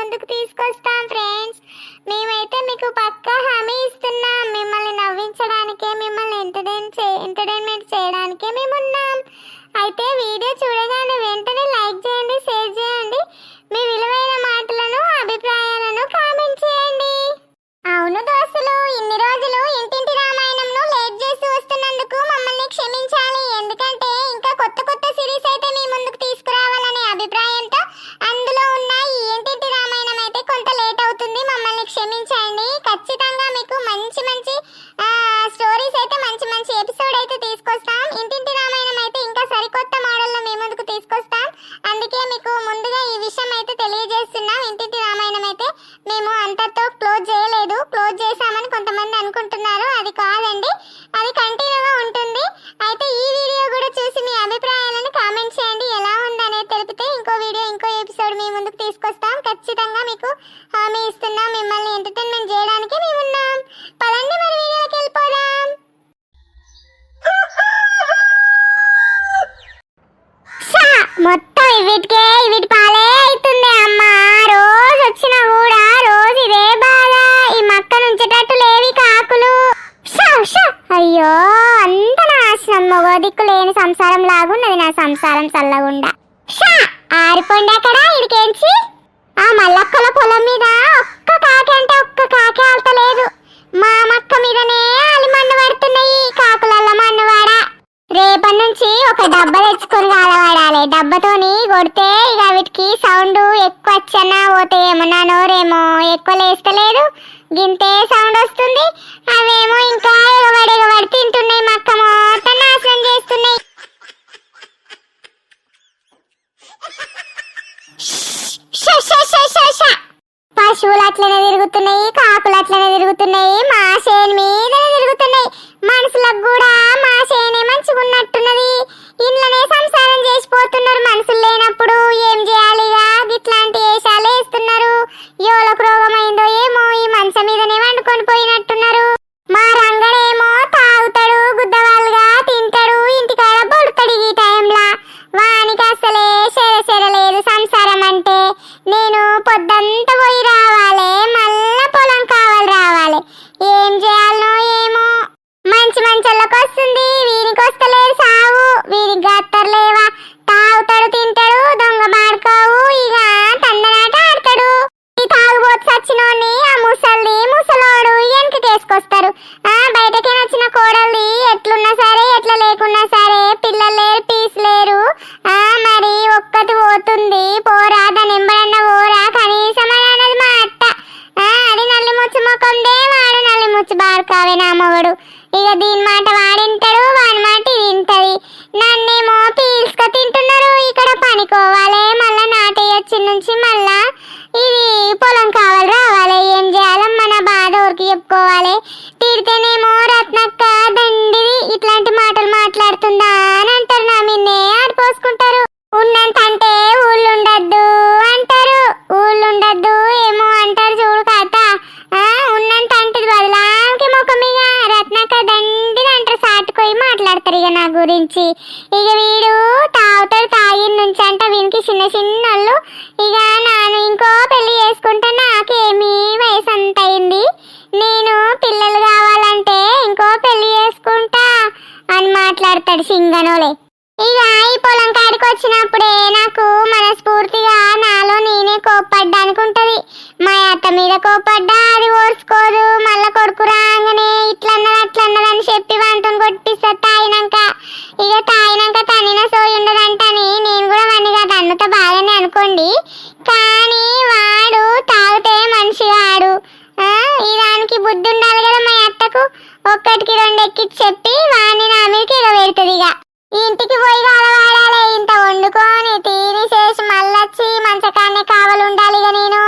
ముందుకు తీసుకొస్తాం ఫ్రెండ్స్ మేమైతే మీకు పక్కా హామీ ఇస్తున్నాం. మిమ్మల్ని నవ్వించడానికే మిమ్మల్ని ఎంటర్టైన్ చే ఎంటర్టైన్మెంట్ చేయడానికే మేము ఉన్నాం అయితే వీడియో చూడగానే వెంటనే లైక్ చేయండి షేర్ చేయండి. మీ విలువైన మాటలను అభిప్రాయాలను కామెంట్ చేయండి. అవును దోస్తులు ఇన్ని రోజులు ఇంటింటి రామాయణంను లేట్ చేసి వస్తున్నందుకు మమ్మల్ని క్షమించాలి. ఎందుకంటే మొత్తం ఇవిటికే ఇవిటి పాలే అవుతుంది అమ్మా. రోజు వచ్చినా కూడా రోజు ఇదే బాధ. ఈ మక్క నుంచేటట్టు లేవి కాకులు. అయ్యో అంత నాశనం. మగో దిక్కు లేని సంసారం లాగున్నది నా సంసారం చల్లగుండా. ఆరిపోండి అక్కడ ఇడికేంచి? ఆ మల్లక్కల పొలం మీద ఒక్క కాకి అంటే ఒక్క కాకి ఆల్తలేదు మా మక్క ఒక డబ్బా తెచ్చుకొని కాలవాడాలి. డబ్బతోని కొడితే ఇక వీటికి సౌండ్ ఎక్కువ వచ్చన్నా పోతే ఏమన్నా నోరేమో ఎక్కువ లేస్తలేదు. గింతే సౌండ్ వస్తుంది. అవేమో ఇంకా ఎగబడి ఎగబడి తింటున్నాయి మక్క మొత్తం నాశనం చేస్తున్నాయి. పశువులు అట్లనే తిరుగుతున్నాయి కాకులు అట్లనే తిరుగుతున్నాయి. మా చేను మీద పోతున్నారు చేసిపోతున్నారు మనుషులు లేనప్పుడు ఏం చేయాలి? గురించి ఇక వీడు తాగుతాడు తాగిన నుంచి అంట వీనికి చిన్న చిన్నోళ్ళు. ఇక నాను ఇంకో పెళ్ళి చేసుకుంటే నాకేమీ వయసు అంత అయింది నేను పిల్లలు కావాలంటే ఇంకో పెళ్ళి చేసుకుంటా అని మాట్లాడతాడు సింగనోలే. ఇక ఈ పొలం కాడికి వచ్చినప్పుడు ఒక్కటికి చెప్పి వాడిని నా మీదకి ఎగబెడుతుంది ఇక. ఇంటికి పోయి కలవాడాలి ఇంత వండుకొని తీని చేసి మళ్ళొచ్చి మంచకాన్నే కావాలి ఉండాలి ఇక నేను.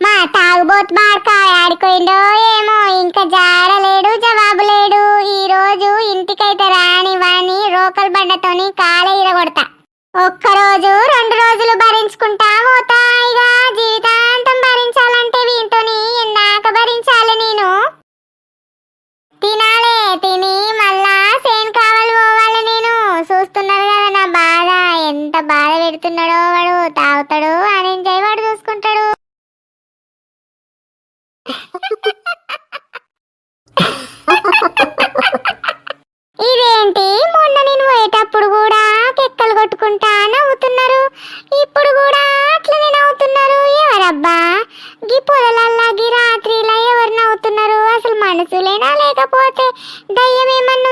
మా తాగుబోతు బాడక ఆడిపోయిందో ఏమో. ఇంకా జారలేడు జవాబు లేడు ఈ రోజు ఇంటికైతే రాని వాని రోకల బండతోని కాలే ఇరగొడతా. ఒక్కరోజు రెండు రోజులు భరించుకుంటా పోతాయిగా ఇక జీవితాంతం భరించాలంటే వీంతోని ఎన్నాక భరించాలి నేను? తినాలి గీ పొదలల్లా గీ రాత్రిలా ఎవరు నవ్వుతున్నారు? అసలు మనసులేనా లేకపోతే దయ్యం ఏమన్నా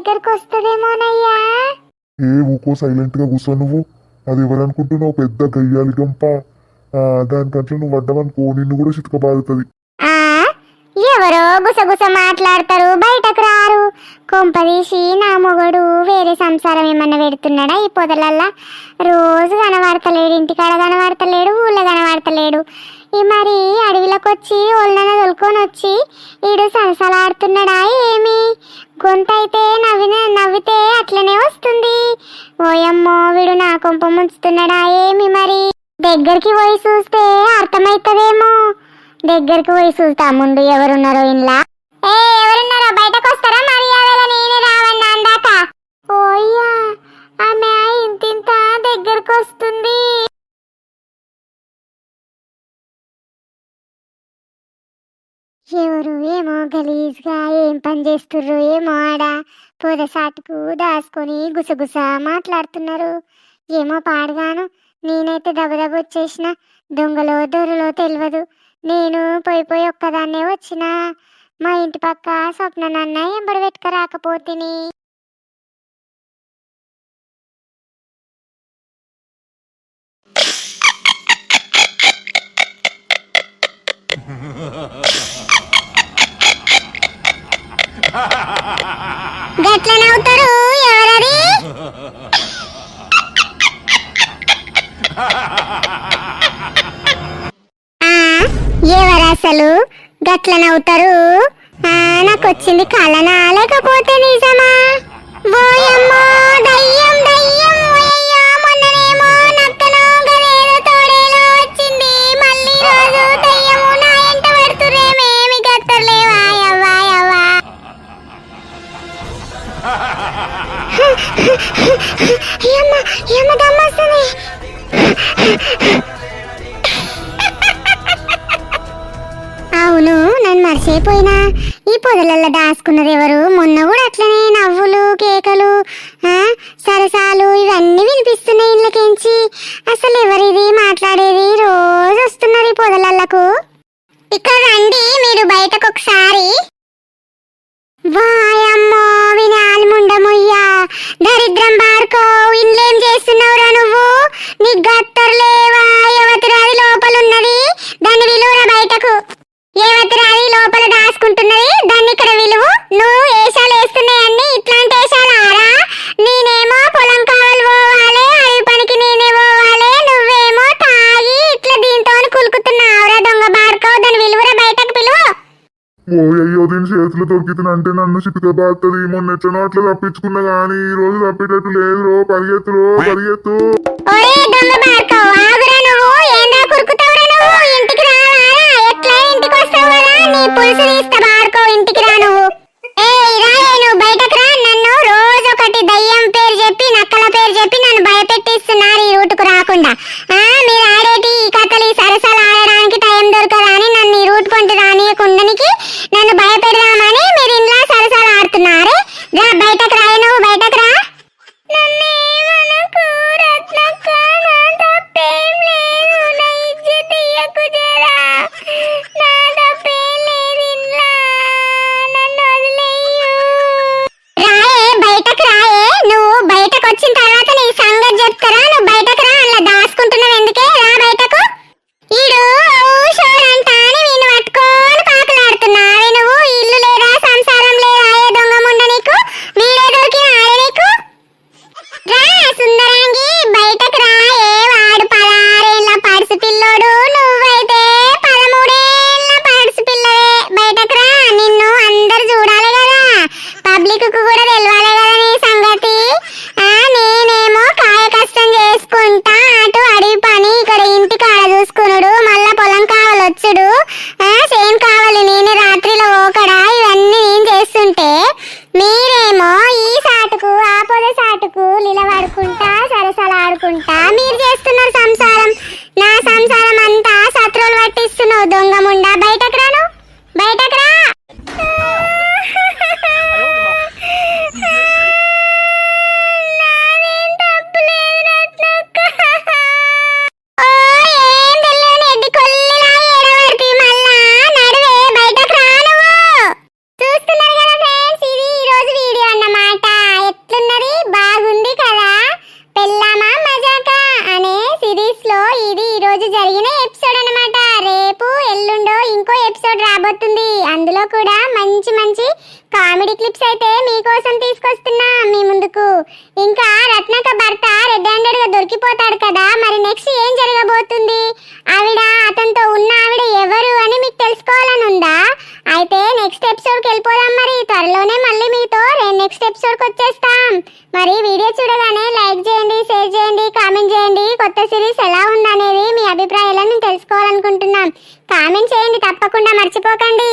దగ్గరకు వస్తుందేమోనయ్యా ఏ ఊకో సైలెంట్గా కూర్చో నువ్వు? అది ఎవరనుకుంటున్నావు పెద్ద గయ్యాలి గంప. ఆ, దానికంటే నువ్వు అడ్డమనుకో నిన్ను కూడా చితక బాగుతుంది ఎవరో గుసగుస మాట్లాడతారు బయటకు రారు. కొంపదీసి నా మొగడు వేరే సంసారం ఏమన్నా పెడుతున్నాడా ఈ పొదలల్లా? రోజు కనబడతలేడు ఇంటికాడ కనబడతలేడు ఊళ్ళో కనబడతలేడు. ఈ మరి అడవిలోకి వచ్చి ఒళ్ళన తొలుకొని వచ్చి ఈడు సలసలాడుతున్నాడా ఏమి? గొంతు అయితే నవ్విన నవ్వితే అట్లనే వస్తుంది. ఓయమ్మో వీడు నా కొంప ముంచుతున్నాడా ఏమి మరి? దగ్గరికి పోయి చూస్తే అర్థమైతదేమో. దగ్గరికి పోయి చూస్తా ముందు ఎవరున్నారో ఇంట్లో ఏ ఎవరున్నారో? బయటకు వస్తారా మరి? ఆవేళ నేనే రావన్నా అందాక? ఓయ్యా ఆమె ఇంతింత దగ్గరకు ఎవరు ఏమో గలీజ్గా ఏం పని చేస్తుర్రు ఏమో ఆడ పొదసాటుకు దాసుకొని గుసగుస మాట్లాడుతున్నారు. ఏమో పాడగాను నేనైతే దబదబ వచ్చేసిన. దొంగలో దొరలో తెలియదు నేను పోయి పోయి ఒక్కదాన్నే వచ్చిన. మా ఇంటి పక్క స్వప్న నాన్న ఎంబడి పెట్టుక రాకపోతిని. గట్ల నవ్వుతారు ఎవరది? ఎవరు అసలు? గట్ల నవ్వుతారు నాకు వచ్చింది కలనా లేకపోతే నిజమా? అవును నన్ను మర్చిపోయినా. ఈ పొదలల్లో దాచుకున్నది ఎవరు? మొన్న కూడా అట్లనే నవ్వులు కేకలు సరసాలు ఇవన్నీ వినిపిస్తున్నాయి ఇళ్ళకించి. అసలు ఎవరిది మాట్లాడేది? రోజు వస్తున్నారు ఈ పొదలల్లకు. ఇక్కడ రండి మీరు బయటకు ఒకసారి వాయమ్మో వినాలి ముండముయ్యా దరిద్రం బాడుకో ఇండ్లేం చేసి చేతులు దొరికితేనంటే నన్ను చితక బాగుతుంది మొన్న ఎట్లనో అట్లా తప్పించుకున్నా కానీ ఈ రోజు తప్పేటట్టు లేదు రో పరిగెత్తు. రో పరిగెత్తు నన్ను భయపెట్టిస్తున్నారు ఈ రూటుకు రాకుండా. మటుకు నిలబడుకుంటా సరసలాడుకుంటా మీరు చేస్తున్నారు సంసారం. నా సంసారం అంతా శత్రువులు పట్టిస్తున్నావు దొంగముండ దొరికిపోతాడు కదా. మరి నెక్స్ట్ ఏం జరగబోతుంది? ఆవిడ అతనితో ఉన్న ఆవిడ ఎవరు అని మీకు తెలుసుకోవాలని ఉందా? అయితే నెక్స్ట్ ఎపిసోడ్కి వెళ్ళిపోదాం మరి. త్వరలోనే మళ్ళీ మీతో నెక్స్ట్ ఎపిసోడ్కి వచ్చేస్తాం. మరి వీడియో చూడగానే లైక్ చేయండి షేర్ చేయండి కామెంట్ చేయండి. కొత్త సిరీస్ ఎలా ఉందనేది మీ అభిప్రాయాలను తెలుసుకోవాలనుకుంటున్నాం. కామెంట్ చేయండి తప్పకుండా మర్చిపోకండి.